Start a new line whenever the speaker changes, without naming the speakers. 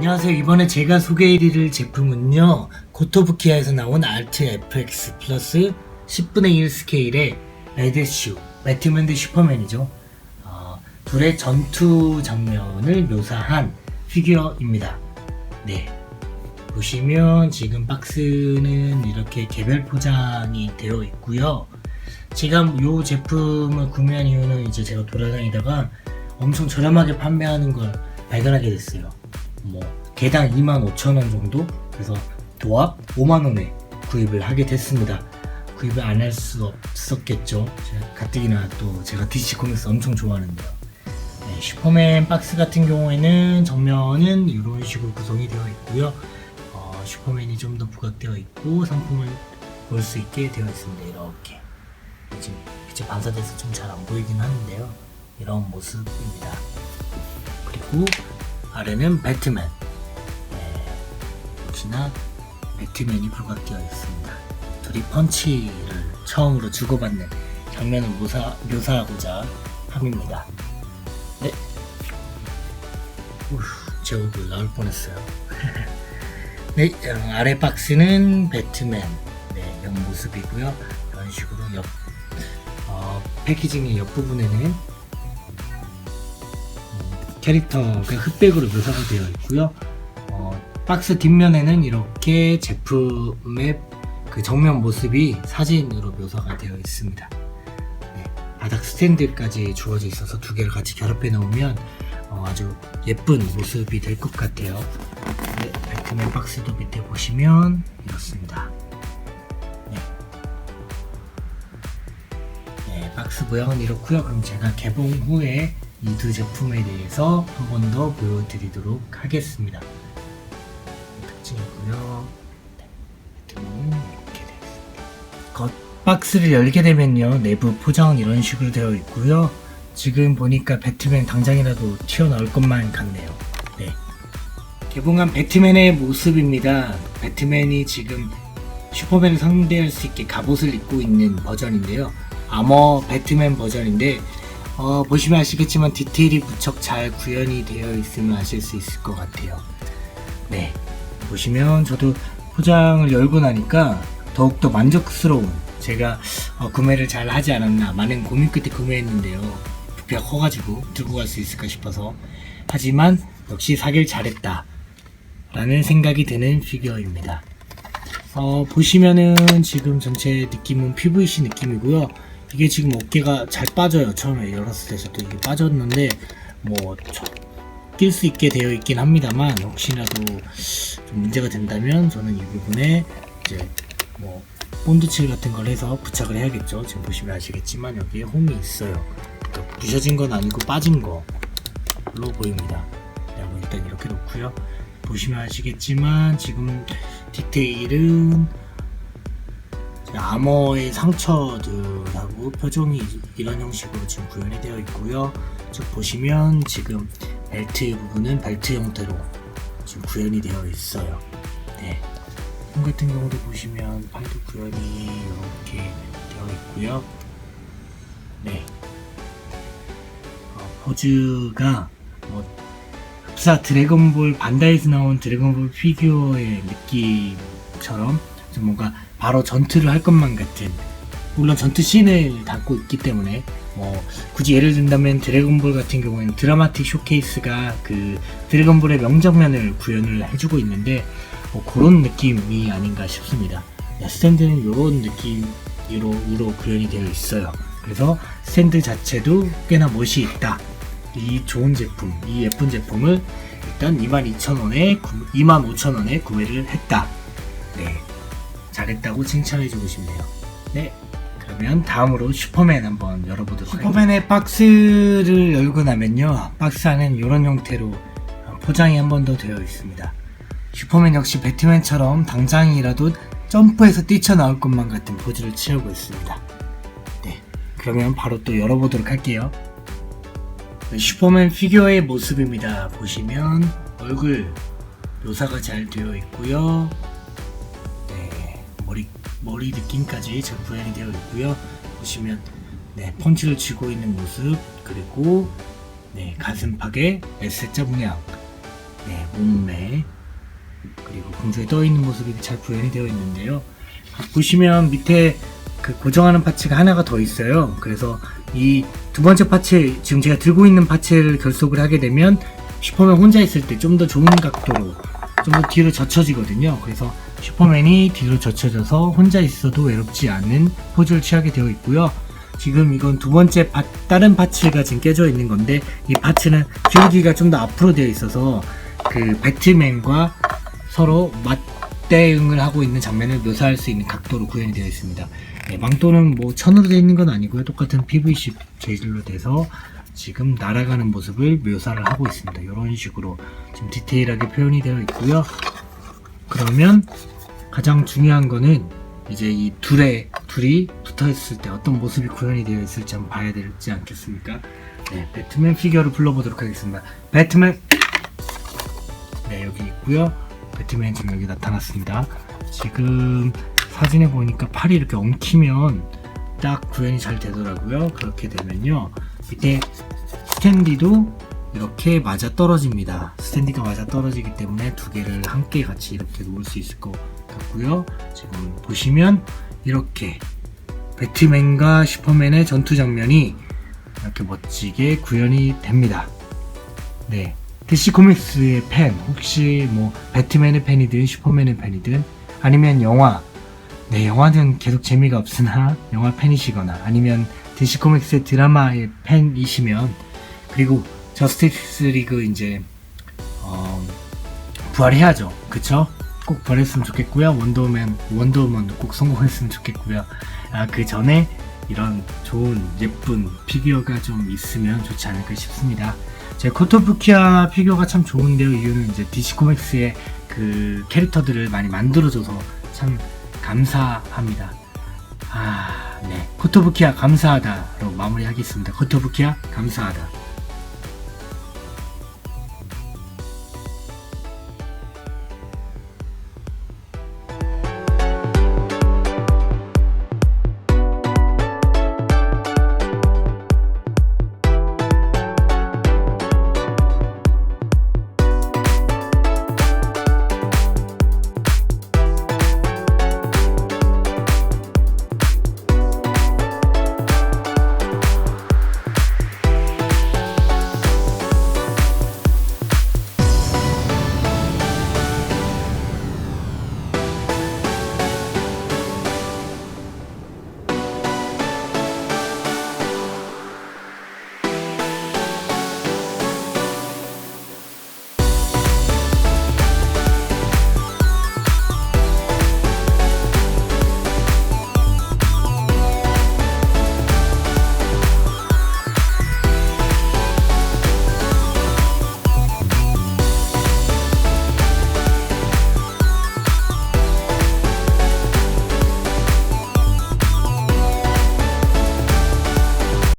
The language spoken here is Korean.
안녕하세요. 이번에 제가 소개해드릴 제품은요. 고토부키아에서 나온 알트 FX 플러스 10분의 1 스케일의 레드슈, 배트맨 대 슈퍼맨이죠. 어, 둘의 전투 장면을 묘사한 피규어입니다. 네. 보시면 지금 박스는 이렇게 개별 포장이 되어 있고요. 제가 이 제품을 구매한 이유는 이제 제가 돌아다니다가 엄청 저렴하게 판매하는 걸 발견하게 됐어요. 뭐 개당 25,000원 정도? 그래서 도합 5만원에 구입을 하게 됐습니다. 구입을 안 할 수 없었겠죠. 제가 가뜩이나 또 제가 DC 코믹스 엄청 좋아하는데요. 네, 슈퍼맨 박스 같은 경우에는 정면은 이런 식으로 구성이 되어 있고요. 어, 슈퍼맨이 좀 더 부각되어 있고 상품을 볼 수 있게 되어 있습니다. 이렇게 지금 빛이 반사돼서 좀 잘 안 보이긴 하는데요. 이런 모습입니다. 그리고 아래는 배트맨. 네, 역시나 배트맨이 부각되어 있습니다. 둘이 펀치를 처음으로 주고받는 장면을 묘사, 묘사하고자 함입니다. 네. 우후, 제 얼굴 나올 뻔했어요. 네, 어, 아래 박스는 배트맨 네, 옆 모습이고요. 이런 식으로 옆 어, 패키징의 옆부분에는 캐릭터가 흑백으로 묘사가 되어 있고요. 어, 박스 뒷면에는 이렇게 제품의 그 정면 모습이 사진으로 묘사가 되어 있습니다. 네, 바닥 스탠드까지 주어져 있어서 두 개를 같이 결합해 놓으면 어, 아주 예쁜 모습이 될 것 같아요. 네, 배트맨 박스도 밑에 보시면 이렇습니다. 네. 네, 박스 모양은 이렇고요. 그럼 제가 개봉 후에 이 두 제품에 대해서 한 번 더 보여드리도록 하겠습니다. 특징이고요. 네, 이렇게 되어 있습니다. 겉 박스를 열게 되면요, 내부 포장은 이런 식으로 되어 있고요. 지금 보니까 배트맨 당장이라도 튀어나올 것만 같네요. 네. 개봉한 배트맨의 모습입니다. 배트맨이 지금 슈퍼맨을 상대할 수 있게 갑옷을 입고 있는 버전인데요. 아머 배트맨 버전인데 어, 보시면 아시겠지만 디테일이 무척 잘 구현이 되어 있으면 아실 수 있을 것 같아요. 네. 보시면 저도 포장을 열고 나니까 더욱더 만족스러운 제가 어, 구매를 잘 하지 않았나 많은 고민 끝에 구매했는데요. 부피가 커가지고 들고 갈 수 있을까 싶어서 하지만 역시 사길 잘했다 라는 생각이 드는 피규어입니다. 어, 보시면은 지금 전체 느낌은 PVC 느낌이고요. 이게 지금 어깨가 잘 빠져요. 처음에 열었을 때도 이게 빠졌는데 뭐 낄 수 있게 되어 있긴 합니다만 혹시라도 좀 문제가 된다면 저는 이 부분에 이제 뭐 본드칠 같은 걸 해서 부착을 해야겠죠. 지금 보시면 아시겠지만 여기에 홈이 있어요. 부셔진 건 아니고 빠진 거로 보입니다. 그리고 일단 이렇게 놓고요. 보시면 아시겠지만 지금 디테일은 아머의 상처들하고 표정이 이런 형식으로 지금 구현이 되어 있고요. 쭉 보시면 지금 벨트 부분은 벨트 형태로 지금 구현이 되어 있어요. 네. 손 같은 경우도 보시면 팔도 구현이 이렇게 되어 있고요. 네. 어, 포즈가 뭐 흡사 드래곤볼 반다이에서 나온 드래곤볼 피규어의 느낌처럼 좀 뭔가 바로 전투를 할 것만 같은 물론 전투 씬을 담고 있기 때문에 뭐 굳이 예를 든다면 드래곤볼 같은 경우에는 드라마틱 쇼케이스가 그 드래곤볼의 명장면을 구현을 해주고 있는데 뭐 그런 느낌이 아닌가 싶습니다. 네, 스탠드는 이런 느낌으로 으로 구현이 되어 있어요. 그래서 스탠드 자체도 꽤나 멋이 있다. 이 좋은 제품, 이 예쁜 제품을 일단 22,000원에 25,000원에 구매를 했다. 네. 잘했다고 칭찬해주고 싶네요. 네. 그러면 다음으로 슈퍼맨 한번 열어보도록 할게요. 슈퍼맨의 박스를 열고 나면요. 박스 안에는 이런 형태로 포장이 한 번 더 되어 있습니다. 슈퍼맨 역시 배트맨처럼 당장이라도 점프해서 뛰쳐나올 것만 같은 포즈를 취하고 있습니다. 네. 그러면 바로 또 열어보도록 할게요. 네, 슈퍼맨 피규어의 모습입니다. 보시면 얼굴 묘사가 잘 되어 있고요. 네, 머리 머리 느낌까지 잘 구현이 되어 있고요. 보시면 네, 펀치를 쥐고 있는 모습 그리고 네, 가슴팍에 S자 문양 네, 몸매 그리고 공중에 떠 있는 모습이 잘 구현이 되어 있는데요. 보시면 밑에 그 고정하는 파츠가 하나가 더 있어요. 그래서 이 두 번째 파츠 지금 제가 들고 있는 파츠를 결속을 하게 되면 슈퍼맨 혼자 있을 때 좀 더 좋은 각도로 좀 더 뒤로 젖혀지거든요. 그래서 슈퍼맨이 뒤로 젖혀져서 혼자 있어도 외롭지 않은 포즈를 취하게 되어 있고요. 지금 이건 두 번째 파- 다른 파츠가 지금 깨져 있는 건데 이 파츠는 기울기가 좀 더 앞으로 되어 있어서 그 배트맨과 서로 맞대응을 하고 있는 장면을 묘사할 수 있는 각도로 구현이 되어 있습니다. 네, 망토는 뭐 천으로 되어 있는 건 아니고요. 똑같은 PVC 재질로 돼서 지금 날아가는 모습을 묘사를 하고 있습니다. 이런 식으로 지금 디테일하게 표현이 되어 있고요. 그러면 가장 중요한 거는 이제 이 둘의 둘이 붙어 있을 때 어떤 모습이 구현이 되어 있을지 한번 봐야 되지 않겠습니까? 네, 배트맨 피규어를 불러보도록 하겠습니다. 배트맨 네 여기 있고요. 배트맨 지금 여기 나타났습니다. 지금 사진에 보니까 팔이 이렇게 엉키면 딱 구현이 잘 되더라고요. 그렇게 되면요 밑에 스탠디도 이렇게 맞아 떨어집니다. 스탠디가 맞아 떨어지기 때문에 두 개를 함께 같이 이렇게 놓을 수 있을 것 같고요. 지금 보시면 이렇게 배트맨과 슈퍼맨의 전투 장면이 이렇게 멋지게 구현이 됩니다. 네. DC 코믹스의 팬, 혹시 뭐 배트맨의 팬이든 슈퍼맨의 팬이든 아니면 영화, 네, 영화는 계속 재미가 없으나 영화 팬이시거나 아니면 DC 코믹스의 드라마의 팬이시면 그리고 저스티스 리그 이제 어, 부활해야죠. 그쵸? 꼭 부활했으면 좋겠고요. 원더우맨, 원더우먼도 꼭 성공했으면 좋겠고요. 아, 그 전에 이런 좋은 예쁜 피규어가 좀 있으면 좋지 않을까 싶습니다. 제 코토부키아 피규어가 참 좋은데요. 이유는 이제 DC 코믹스의 그 캐릭터들을 많이 만들어줘서 참 감사합니다. 아, 네. 코토부키아 감사하다로 마무리하겠습니다. 코토부키아 감사하다.